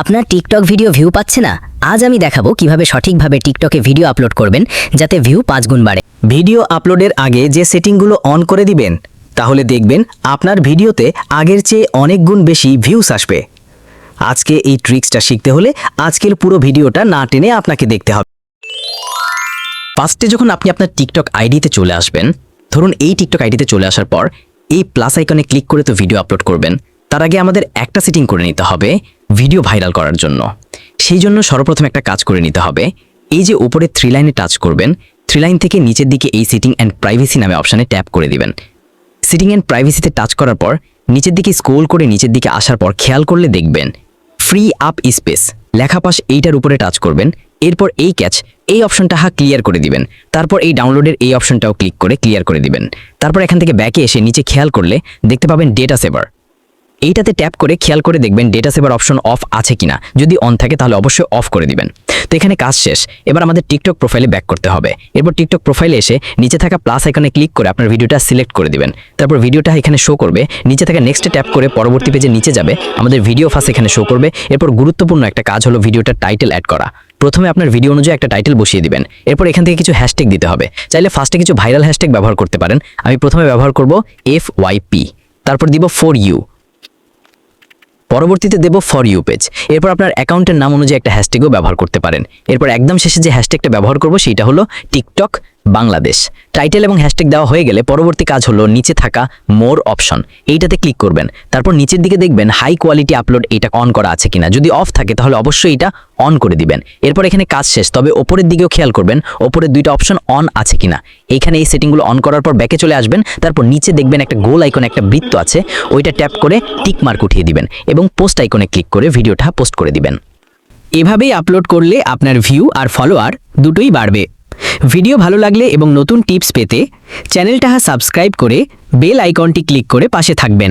আপনার TikTok video view পাচ্ছে না? আজ আমি দেখাবো কীভাবে সঠিকভাবে টিকটকে ভিডিও আপলোড করবেন, যাতে ভিউ পাঁচ গুণ বাড়ে। ভিডিও আপলোডের আগে যে সেটিংগুলো অন করে দিবেন, তাহলে দেখবেন আপনার ভিডিওতে আগের চেয়ে অনেক গুণ বেশি ভিউস আসবে। আজকে এই ট্রিক্সটা শিখতে হলে আজকের পুরো ভিডিওটা না টেনে আপনাকে দেখতে হবে। ফার্স্টে যখন আপনি আপনার টিকটক আইডিতে চলে আসবেন, ধরুন এই টিকটক আইডিতে চলে আসার পর এই প্লাস আইকনে ক্লিক করে তো ভিডিও আপলোড করবেন। তার আগে আমাদের একটা সেটিং করে নিতে হবে। ভিডিও ভাইরাল করার জন্য। সেই জন্য সর্বপ্রথম একটা কাজ করে নিতে হবে। এই যে উপরে থ্রি লাইনে টাচ করবেন থ্রি লাইন থেকে নিচের দিকে এই সিটিং অ্যান্ড প্রাইভেসি নামে অপশানে ট্যাপ করে দিবেন। সিটিং অ্যান্ড প্রাইভেসিতে টাচ করার পর, নিচের দিকে স্ক্রোল করে নিচের দিকে আসার পর খেয়াল করলে দেখবেন ফ্রি আপ স্পেস লেখা পাশ এইটার উপরে টাচ করবেন, এরপর এই ক্যাচ এই অপশনটা হা ক্লিয়ার করে দিবেন। তারপর এই ডাউনলোডের এই অপশনটাও ক্লিক করে ক্লিয়ার করে দিবেন। তারপর এখান থেকে ব্যাকে এসে নিচে খেয়াল করলে দেখতে পাবেন ডেটা সেভার এইটাতে ট্যাপ করে খেয়াল করে দেখবেন ডেটা সেভার অপশন অফ আছে কিনা। যদি অন থাকে তাহলে অবশ্যই অফ করে দিবেন। তো এখানে কাজ শেষ। এবার আমাদের টিকটক প্রোফাইলে ব্যাক করতে হবে। এরপর টিকটক প্রোফাইলে এসে নিচে থাকা প্লাস আইকনে ক্লিক করে আপনার ভিডিওটা সিলেক্ট করে দিবেন। তারপর ভিডিওটা এখানে শো করবে। নিচে থাকা নেক্সটে ট্যাপ করে পরবর্তী পেজে নিচে যাবে। আমাদের ভিডিও ফার্স্ট এখানে শো করবে। এরপর গুরুত্বপূর্ণ একটা কাজ হলো ভিডিওটার টাইটেল অ্যাড করা। প্রথমে আপনার ভিডিও অনুযায়ী একটা টাইটেল বসিয়ে দিবেন। এরপর এখান থেকে কিছু হ্যাশট্যাগ দিতে হবে। চাইলে ফার্স্টে কিছু ভাইরাল হ্যাশট্যাগ ব্যবহার করতে পারেন। আমি প্রথমে ব্যবহার করব এফ ওয়াই পি তারপর দিব ফোর ইউ পরবর্তীতে দেব ফর ইউ পেজ এরপর আপনার অ্যাকাউন্টের নাম অনুযায়ী একটা হ্যাশট্যাগও ব্যবহার করতে পারেন। এরপর একদম শেষে যে হ্যাশট্যাগটা ব্যবহার করব, সেইটা হলো টিকটক। বাংলাদেশ। টাইটেল এবং হ্যাশট্যাগ দেওয়া হয়ে গেলে পরবর্তী কাজ হলো নিচে থাকা মোর অপশন। এইটাতে ক্লিক করবেন। তারপর নিচের দিকে দেখবেন হাই কোয়ালিটি আপলোড এটা অন করা আছে কিনা। যদি অফ থাকে তাহলে অবশ্যই এটা অন করে দিবেন। এরপর এখানে কাজ শেষ। তবে ওপরের দিকেও খেয়াল করবেন ওপরের দুইটা অপশন অন আছে কিনা। এইখানে এই সেটিংগুলো অন করার পর ব্যাকে চলে আসবেন। তারপর নিচে দেখবেন একটা গোল আইকনে একটা বৃত্ত আছে। ওইটা ট্যাপ করে টিক মার্ক উঠিয়ে দিবেন এবং পোস্ট আইকনে ক্লিক করে ভিডিওটা পোস্ট করে দিবেন। এভাবেই আপলোড করলে আপনার ভিউ আর ফলোয়ার দুটোই বাড়বে। ভিডিও ভালো লাগলে এবং নতুন টিপস পেতে চ্যানেলটা সাবস্ক্রাইব করে বেল আইকনটি ক্লিক করে পাশে থাকবেন।